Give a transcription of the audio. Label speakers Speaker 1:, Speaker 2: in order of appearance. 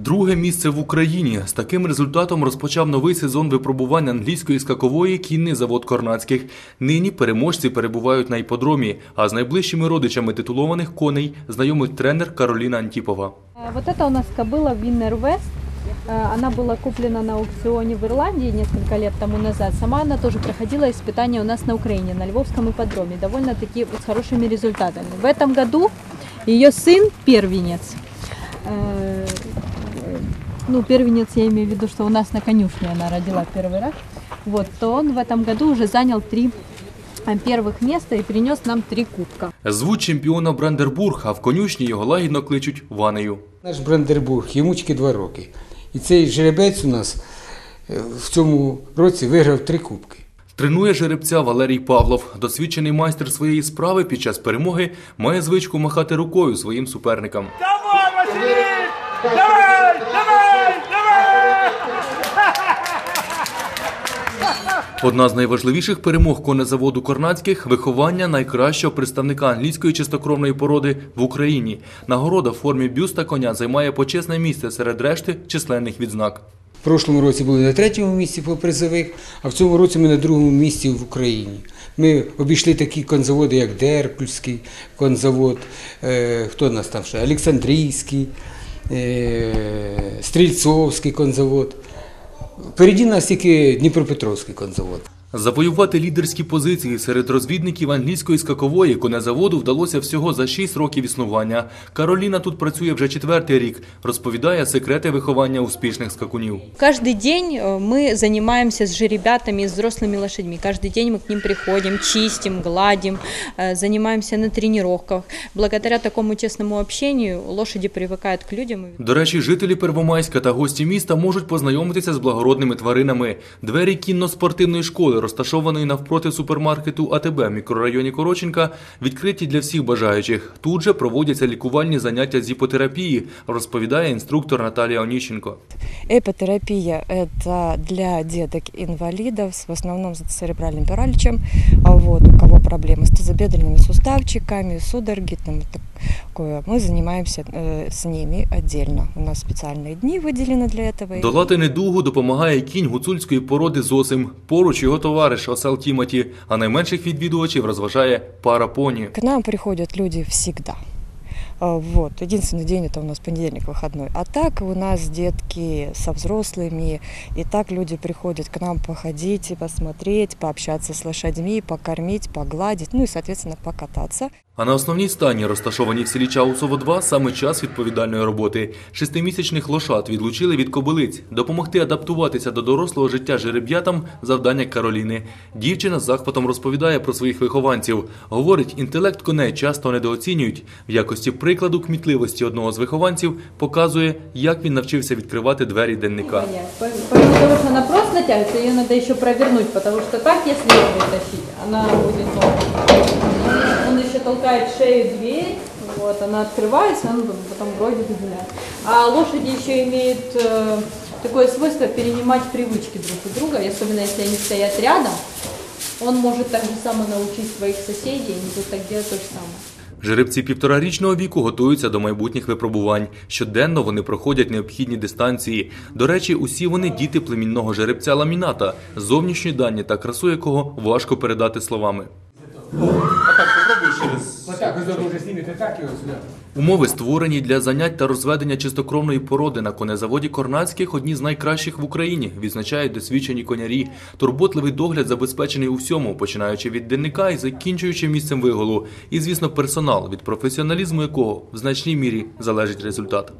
Speaker 1: Друге місце в Україні. З таким результатом розпочав новий сезон випробувань англійської скакової кінний завод Корнацьких. Нині переможці перебувають на іподромі, а з найближчими родичами титулованих коней знайомить тренер Кароліна Антіпова.
Speaker 2: А Вот это у нас кобыла Winner West. Э, Она была куплена на аукционе в Ирландии несколько лет тому назад. Сама она тоже проходила испытания у нас на Украине, на Львовском ипподроме, довольно-таки с хорошими результатами. В этом году ее сын первенец. Э, Ну, первенец я имею в виду, что у нас на конюшне она родила первый раз. Вот, то он в этом году уже занял три э, первых места и принес нам три кубка.
Speaker 1: Звуть чемпіона Брандербург, а в конюшні його лагідно кличуть Ванею.
Speaker 3: Наш Брандербург, йому тільки два роки. І цей жеребець у нас е, в цьому році виграв три кубки.
Speaker 1: Тренує жеребця Валерій Павлов. Досвідчений майстер своєї справи під час перемоги має звичку махати рукою своїм суперникам.
Speaker 4: Давай, Василий! Давай, давай, давай!
Speaker 1: Одна з найважливіших перемог конезаводу Корнацьких виховання найкращого представника англійської чистокровної породи в Україні. Нагорода в формі бюста коня займає почесне місце серед решти численних відзнак.
Speaker 3: В прошлому році були на третьому місці по призових, а в цьому році ми на другому місці в Україні. Ми обійшли такі конзаводи, як Деркульський конзавод, е, хто нас там ще? Олександрійський, е, Стрільцовський конзавод. Впереді нас тільки Дніпропетровський конзавод.
Speaker 1: Завоювати лідерські позиції серед розвідників англійської скакової конезаводу вдалося всього за 6 років існування. Кароліна тут працює вже четвертий рік. Розповідає секрети виховання успішних скакунів.
Speaker 2: Каждый день э, мы занимаемся с жеребятами, с взрослыми лошадьми. Каждый день мы к ним приходим, чистим, гладим, э, занимаемся на тренировках. Благодаря такому честному общению лошади привыкают к людям.
Speaker 1: До речі, жителі Первомайська та гості міста можуть познайомитися з благородними тваринами. Двері кінно-спортивної школи, розташованої навпроти супермаркету АТБ в мікрорайоні Короченка, відкриті для всіх бажаючих. Тут же проводяться лікувальні заняття з іпотерапії, розповідає інструктор Наталія Оніщенко.
Speaker 5: Эпотерапия – это для деток-инвалидов, с- в основном с церебральным параличем, а вот, у кого проблемы с тазобедренными суставчиками, судороги, там, такое. Мы занимаемся э, с ними отдельно. У нас специальные дни выделены для этого.
Speaker 1: Долати недугу допомагає кінь гуцульської породи Зосим. Поруч його товариш Осел Тімоті, а найменших відвідувачів розважає пара поні.
Speaker 5: К нам приходят люди всегда. А, Вот. Единственный день это у нас понедельник выходной. А так у нас детки со взрослыми. И так люди приходят к нам походить и посмотреть, пообщаться с лошадьми, покормить, погладить, ну и, соответственно, покататься.
Speaker 1: А на основній стані, розташованій в селі Чаусово 2, саме час відповідальної роботи. Шестимісячних лошад відлучили від кобилиць. Допомогти адаптуватися до дорослого життя жереб'ятам – завдання Кароліни. Дівчина з захватом розповідає про своїх вихованців. Говорить, інтелект коней часто недооцінюють. В якості прикладу кмітливості одного з вихованців показує, як він навчився відкривати двері денника.
Speaker 2: Понять. Помимо того, что она просто натягивается, ее надо еще провернуть, потому что так, если ее вытащить, она будет ну, Он еще толкает шею в дверь, вот, она открывается, он потом бродит и гуляет. А лошади еще имеют э, такое свойство перенимать привычки друг у друга, и особенно если они стоят рядом, он может так же само научить своих соседей, они будут так делать то же самое.
Speaker 1: Жеребці півторарічного віку готуються до майбутніх випробувань. Щоденно вони проходять необхідні дистанції. До речі, усі вони діти племінного жеребця ламіната, зовнішні дані та красу якого важко передати словами.
Speaker 3: Отак, ви вже знімете так його сюди.
Speaker 1: Умови створені для занять та розведення чистокровної породи на конезаводі Корнацьких одні з найкращих в Україні, відзначають досвідчені конярі. Турботливий догляд забезпечений у всьому, починаючи від денника і закінчуючи місцем виголу. І, звісно, персонал, від професіоналізму якого в значній мірі залежить результат.